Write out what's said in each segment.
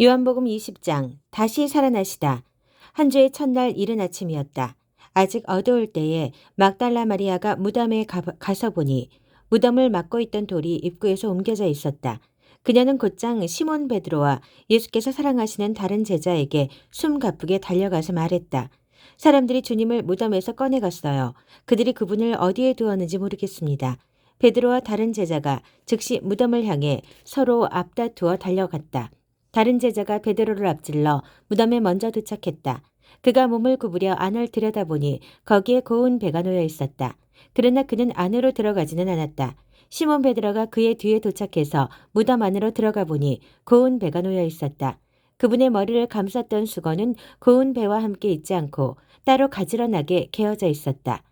요한복음 20장 다시 살아나시다. 한 주의 첫날 이른 아침이었다. 아직 어두울 때에 막달라 마리아가 무덤에 가, 가서 보니 무덤을 막고 있던 돌이 입구에서 옮겨져 있었다. 그녀는 곧장 시몬 베드로와 예수께서 사랑하시는 다른 제자에게 숨 가쁘게 달려가서 말했다. 사람들이 주님을 무덤에서 꺼내갔어요. 그들이 그분을 어디에 두었는지 모르겠습니다. 베드로와 다른 제자가 즉시 무덤을 향해 서로 앞다투어 달려갔다. 다른 제자가 베드로를 앞질러 무덤에 먼저 도착했다. 그가 몸을 구부려 안을 들여다보니 거기에 고운 배가 놓여 있었다. 그러나 그는 안으로 들어가지는 않았다. 시몬 베드로가 그의 뒤에 도착해서 무덤 안으로 들어가 보니 고운 배가 놓여 있었다. 그분의 머리를 감쌌던 수건은 고운 배와 함께 있지 않고 따로 가지런하게 개어져 있었다.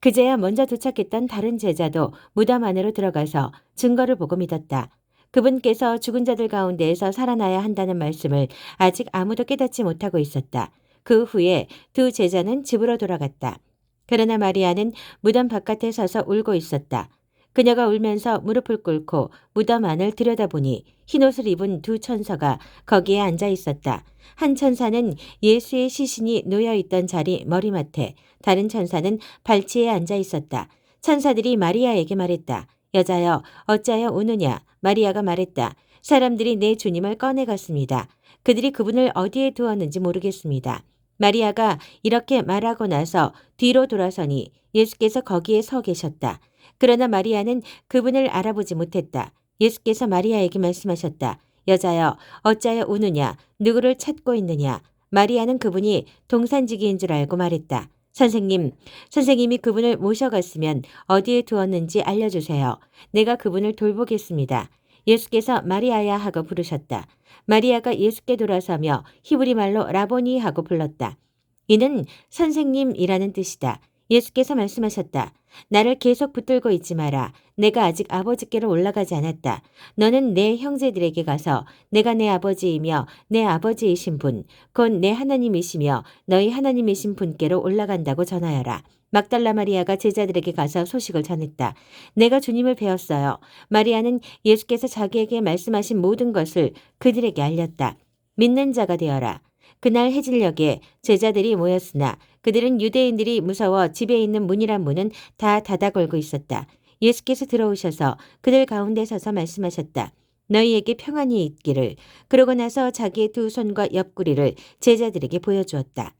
그제야 먼저 도착했던 다른 제자도 무덤 안으로 들어가서 증거를 보고 믿었다. 그분께서 죽은 자들 가운데에서 살아나야 한다는 말씀을 아직 아무도 깨닫지 못하고 있었다. 그 후에 두 제자는 집으로 돌아갔다. 그러나 마리아는 무덤 바깥에 서서 울고 있었다. 그녀가 울면서 무릎을 꿇고 무덤 안을 들여다보니 흰옷을 입은 두 천사가 거기에 앉아 있었다. 한 천사는 예수의 시신이 놓여 있던 자리 머리맡에, 다른 천사는 발치에 앉아 있었다. 천사들이 마리아에게 말했다. 여자여, 어찌하여 우느냐? 마리아가 말했다. 사람들이 내 주님을 꺼내갔습니다. 그들이 그분을 어디에 두었는지 모르겠습니다. 마리아가 이렇게 말하고 나서 뒤로 돌아서니 예수께서 거기에 서 계셨다. 그러나 마리아는 그분을 알아보지 못했다. 예수께서 마리아에게 말씀하셨다. 여자여, 어찌하여 우느냐? 누구를 찾고 있느냐? 마리아는 그분이 동산지기인 줄 알고 말했다. 선생님, 선생님이 그분을 모셔갔으면 어디에 두었는지 알려주세요. 내가 그분을 돌보겠습니다. 예수께서 마리아야 하고 부르셨다. 마리아가 예수께 돌아서며 히브리 말로 라보니 하고 불렀다. 이는 선생님이라는 뜻이다. 예수께서 말씀하셨다. 나를 계속 붙들고 있지 마라. 내가 아직 아버지께로 올라가지 않았다. 너는 내 형제들에게 가서 내가 내 아버지이며 내 아버지이신 분, 곧 내 하나님이시며 너희 하나님이신 분께로 올라간다고 전하여라. 막달라 마리아가 제자들에게 가서 소식을 전했다. 내가 주님을 배웠어요. 마리아는 예수께서 자기에게 말씀하신 모든 것을 그들에게 알렸다. 믿는 자가 되어라. 그날 해질녘에 제자들이 모였으나 그들은 유대인들이 무서워 집에 있는 문이란 문은 다 닫아 걸고 있었다. 예수께서 들어오셔서 그들 가운데 서서 말씀하셨다. 너희에게 평안이 있기를. 그러고 나서 자기의 두 손과 옆구리를 제자들에게 보여주었다.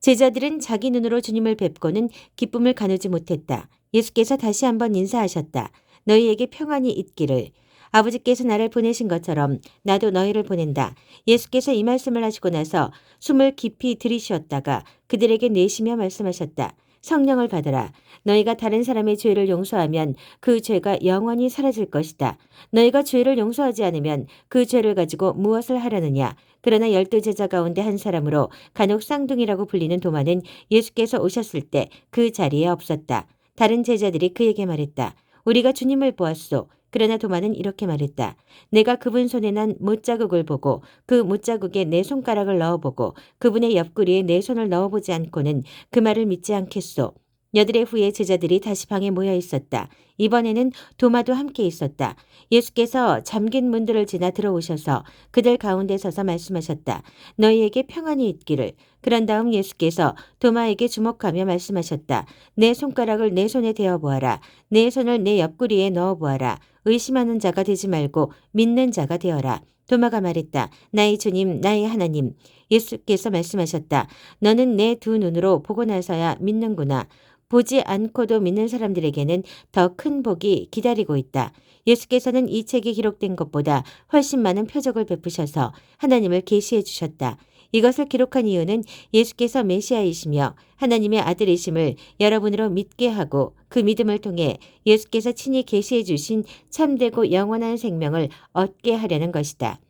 제자들은 자기 눈으로 주님을 뵙고는 기쁨을 가누지 못했다. 예수께서 다시 한번 인사하셨다. 너희에게 평안이 있기를. 아버지께서 나를 보내신 것처럼 나도 너희를 보낸다. 예수께서 이 말씀을 하시고 나서 숨을 깊이 들이쉬었다가 그들에게 내쉬며 말씀하셨다. 성령을 받으라. 너희가 다른 사람의 죄를 용서하면 그 죄가 영원히 사라질 것이다. 너희가 죄를 용서하지 않으면 그 죄를 가지고 무엇을 하려느냐. 그러나 열두 제자 가운데 한 사람으로 간혹 쌍둥이라고 불리는 도마는 예수께서 오셨을 때 그 자리에 없었다. 다른 제자들이 그에게 말했다. 우리가 주님을 보았소. 그러나 도마는 이렇게 말했다. 내가 그분 손에 난 못자국을 보고 그 못자국에 내 손가락을 넣어보고 그분의 옆구리에 내 손을 넣어보지 않고는 그 말을 믿지 않겠소. 여드레 후에 제자들이 다시 방에 모여 있었다. 이번에는 도마도 함께 있었다. 예수께서 잠긴 문들을 지나 들어오셔서 그들 가운데 서서 말씀하셨다. 너희에게 평안이 있기를. 그런 다음 예수께서 도마에게 주목하며 말씀하셨다. 내 손가락을 내 손에 대어 보아라. 내 손을 내 옆구리에 넣어 보아라. 의심하는 자가 되지 말고 믿는 자가 되어라. 도마가 말했다. 나의 주님, 나의 하나님. 예수께서 말씀하셨다. 너는 내 두 눈으로 보고 나서야 믿는구나. 보지 않고도 믿는 사람들에게는 더 큰 복이 기다리고 있다. 예수께서는 이 책에 기록된 것보다 훨씬 많은 표적을 베푸셔서 하나님을 계시해 주셨다. 이것을 기록한 이유는 예수께서 메시아이시며 하나님의 아들이심을 여러분으로 믿게 하고 그 믿음을 통해 예수께서 친히 계시해 주신 참되고 영원한 생명을 얻게 하려는 것이다.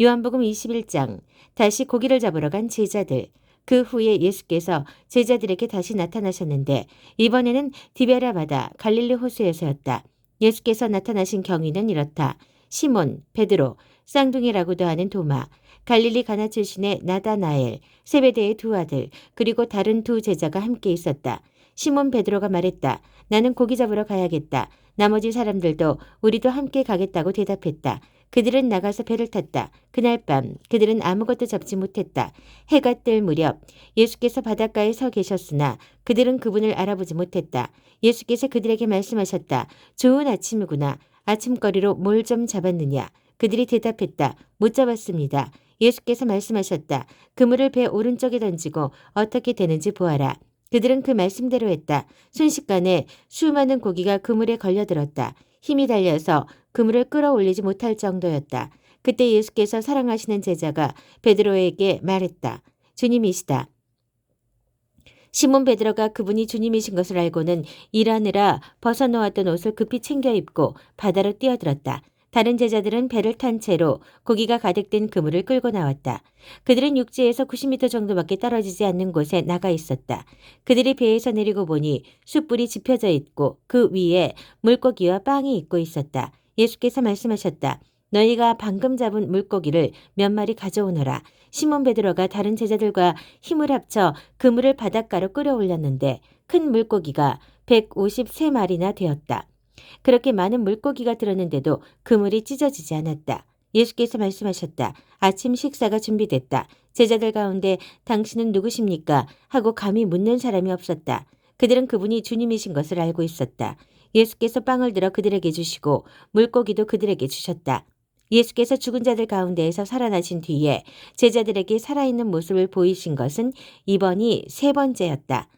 요한복음 21장 다시 고기를 잡으러 간 제자들 그 후에 예수께서 제자들에게 다시 나타나셨는데 이번에는 디베라 바다 갈릴리 호수에서였다. 예수께서 나타나신 경위는 이렇다. 시몬, 베드로, 쌍둥이라고도 하는 도마, 갈릴리 가나 출신의 나다나엘, 세베대의 두 아들, 그리고 다른 두 제자가 함께 있었다. 시몬 베드로가 말했다. 나는 고기 잡으러 가야겠다. 나머지 사람들도 우리도 함께 가겠다고 대답했다. 그들은 나가서 배를 탔다. 그날 밤 그들은 아무것도 잡지 못했다. 해가 뜰 무렵 예수께서 바닷가에 서 계셨으나 그들은 그분을 알아보지 못했다. 예수께서 그들에게 말씀하셨다. 좋은 아침이구나. 아침거리로 뭘 좀 잡았느냐. 그들이 대답했다. 못 잡았습니다. 예수께서 말씀하셨다. 그물을 배 오른쪽에 던지고 어떻게 되는지 보아라. 그들은 그 말씀대로 했다. 순식간에 수많은 고기가 그물에 걸려들었다. 힘이 달려서 그물을 끌어올리지 못할 정도였다. 그때 예수께서 사랑하시는 제자가 베드로에게 말했다. 주님이시다. 시몬 베드로가 그분이 주님이신 것을 알고는 일하느라 벗어놓았던 옷을 급히 챙겨 입고 바다로 뛰어들었다. 다른 제자들은 배를 탄 채로 고기가 가득 된 그물을 끌고 나왔다. 그들은 육지에서 90m 정도밖에 떨어지지 않는 곳에 나가 있었다. 그들이 배에서 내리고 보니 숯불이 지펴져 있고 그 위에 물고기와 빵이 있고 있었다. 예수께서 말씀하셨다. 너희가 방금 잡은 물고기를 몇 마리 가져오너라. 시몬 베드로가 다른 제자들과 힘을 합쳐 그물을 바닷가로 끌어올렸는데 큰 물고기가 153마리나 되었다. 그렇게 많은 물고기가 들었는데도 그물이 찢어지지 않았다. 예수께서 말씀하셨다. 아침 식사가 준비됐다. 제자들 가운데 당신은 누구십니까? 하고 감히 묻는 사람이 없었다. 그들은 그분이 주님이신 것을 알고 있었다. 예수께서 빵을 들어 그들에게 주시고 물고기도 그들에게 주셨다. 예수께서 죽은 자들 가운데에서 살아나신 뒤에 제자들에게 살아있는 모습을 보이신 것은 이번이 세 번째였다.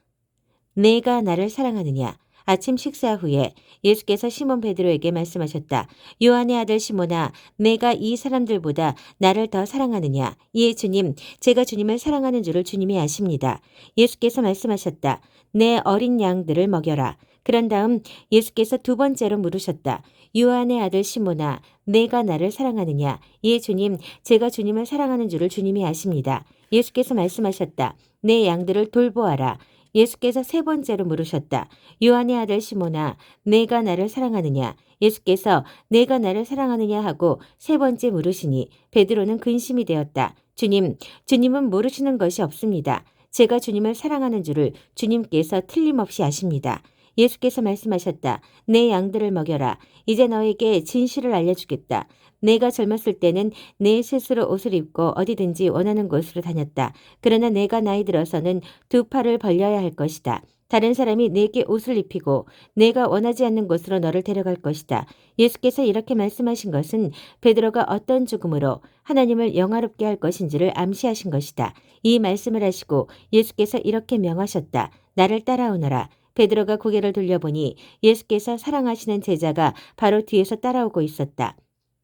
내가 나를 사랑하느냐? 아침 식사 후에 예수께서 시몬 베드로에게 말씀하셨다. 요한의 아들 시몬아, 내가 이 사람들보다 나를 더 사랑하느냐? 예, 주님, 제가 주님을 사랑하는 줄을 주님이 아십니다. 예수께서 말씀하셨다. 내 어린 양들을 먹여라. 그런 다음 예수께서 두 번째로 물으셨다. 요한의 아들 시몬아, 내가 나를 사랑하느냐? 예, 주님, 제가 주님을 사랑하는 줄을 주님이 아십니다. 예수께서 말씀하셨다. 내 양들을 돌보아라. 예수께서 세 번째로 물으셨다. 요한의 아들 시몬아, 내가 나를 사랑하느냐? 예수께서 내가 나를 사랑하느냐 하고 세 번째 물으시니 베드로는 근심이 되었다. 주님, 주님은 모르시는 것이 없습니다. 제가 주님을 사랑하는 줄을 주님께서 틀림없이 아십니다. 예수께서 말씀하셨다. 내 양들을 먹여라. 이제 너에게 진실을 알려주겠다. 내가 젊었을 때는 내 스스로 옷을 입고 어디든지 원하는 곳으로 다녔다. 그러나 내가 나이 들어서는 두 팔을 벌려야 할 것이다. 다른 사람이 내게 옷을 입히고 내가 원하지 않는 곳으로 너를 데려갈 것이다. 예수께서 이렇게 말씀하신 것은 베드로가 어떤 죽음으로 하나님을 영화롭게 할 것인지를 암시하신 것이다. 이 말씀을 하시고 예수께서 이렇게 명하셨다. 나를 따라오너라. 베드로가 고개를 돌려보니 예수께서 사랑하시는 제자가 바로 뒤에서 따라오고 있었다.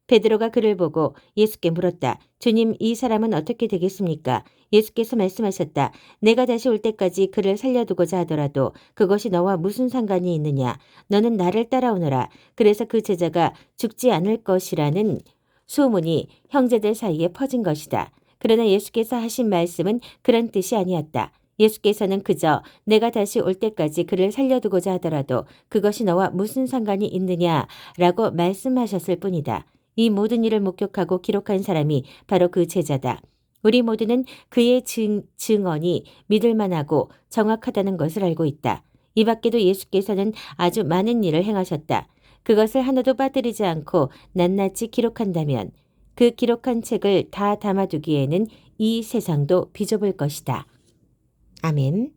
베드로가 그를 보고 예수께 물었다. 주님, 이 사람은 어떻게 되겠습니까? 예수께서 말씀하셨다. 내가 다시 올 때까지 그를 살려두고자 하더라도 그것이 너와 무슨 상관이 있느냐? 너는 나를 따라오너라. 그래서 그 제자가 죽지 않을 것이라는 소문이 형제들 사이에 퍼진 것이다. 그러나 예수께서 하신 말씀은 그런 뜻이 아니었다. 예수께서는 그저 내가 다시 올 때까지 그를 살려두고자 하더라도 그것이 너와 무슨 상관이 있느냐라고 말씀하셨을 뿐이다. 이 모든 일을 목격하고 기록한 사람이 바로 그 제자다. 우리 모두는 그의 증, 증언이 믿을 만하고 정확하다는 것을 알고 있다. 이 밖에도 예수께서는 아주 많은 일을 행하셨다. 그것을 하나도 빠뜨리지 않고 낱낱이 기록한다면 그 기록한 책을 다 담아두기에는 이 세상도 비좁을 것이다. 아멘.